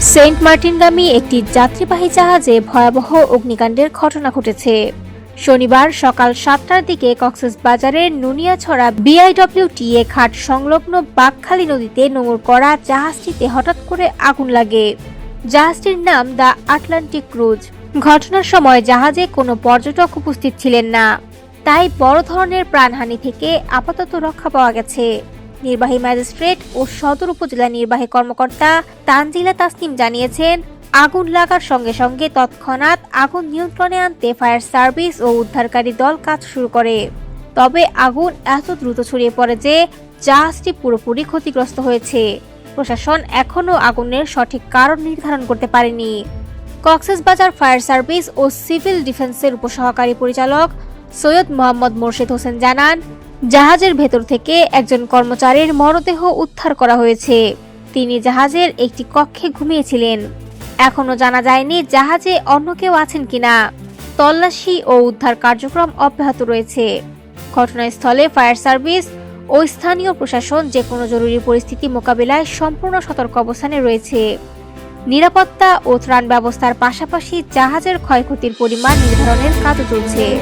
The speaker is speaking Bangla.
সেন্ট মার্টিনগামী একটি যাত্রীবাহী জাহাজে ভয়াবহ অগ্নিকাণ্ডের ঘটনা ঘটেছে। শনিবার সকাল সাতটার দিকে কক্সেস বাজারের নুনিয়াছড়া বিআইডব্লিউটিএ ঘাট সংলগ্ন বাকখালী নদীতে নোঙর করা জাহাজটিতে হঠাৎ করে আগুন লাগে। জাহাজটির নাম দ্য আটলান্টিক ক্রুজ। ঘটনার সময় জাহাজে কোনো পর্যটক উপস্থিত ছিলেন না। তাই বড় ধরনের প্রাণহানি থেকে আপাতত রক্ষা পাওয়া গেছে। নির্বাহী ম্যাজিস্ট্রেট ও সদর উপজেলা নির্বাহী কর্মকর্তা তানজিলা তাসনিম জানিয়েছেন, আগুন লাগার সঙ্গে সঙ্গে তৎক্ষণাৎ আগুন নিয়ন্ত্রণে আনতে ফায়ার সার্ভিস ও উদ্ধারকারী দল কাজ শুরু করে। তবে আগুন এত দ্রুত ছড়িয়ে পড়ে যে জাহাজটি পুরোপুরি ক্ষতিগ্রস্ত হয়েছে। প্রশাসন এখনও আগুনের সঠিক কারণ নির্ধারণ করতে পারেনি। কক্সবাজার ফায়ার সার্ভিস ও সিভিল ডিফেন্সের উপসহকারী পরিচালক সৈয়দ মোহাম্মদ মোর্শেদ হোসেন জানান জাহাজের ভেতর থেকে একজন কর্মচারীর মরদেহ উদ্ধার করা হয়েছে। তিনি জাহাজের একটি কক্ষে ঘুমিয়েছিলেন। এখনও জানা যায়নি জাহাজে অন্য কেউ আছেন কিনা। তল্লাশি ও উদ্ধার কার্যক্রম অব্যাহত রয়েছে। ঘটনাস্থলে ফায়ার সার্ভিস ও স্থানীয় প্রশাসন যে কোনো জরুরি পরিস্থিতি মোকাবিলায় সম্পূর্ণ সতর্ক অবস্থানে রয়েছে। নিরাপত্তা ও ত্রাণ ব্যবস্থার পাশাপাশি জাহাজের ক্ষয়ক্ষতির পরিমাণ নির্ধারণের কাজও চলছে।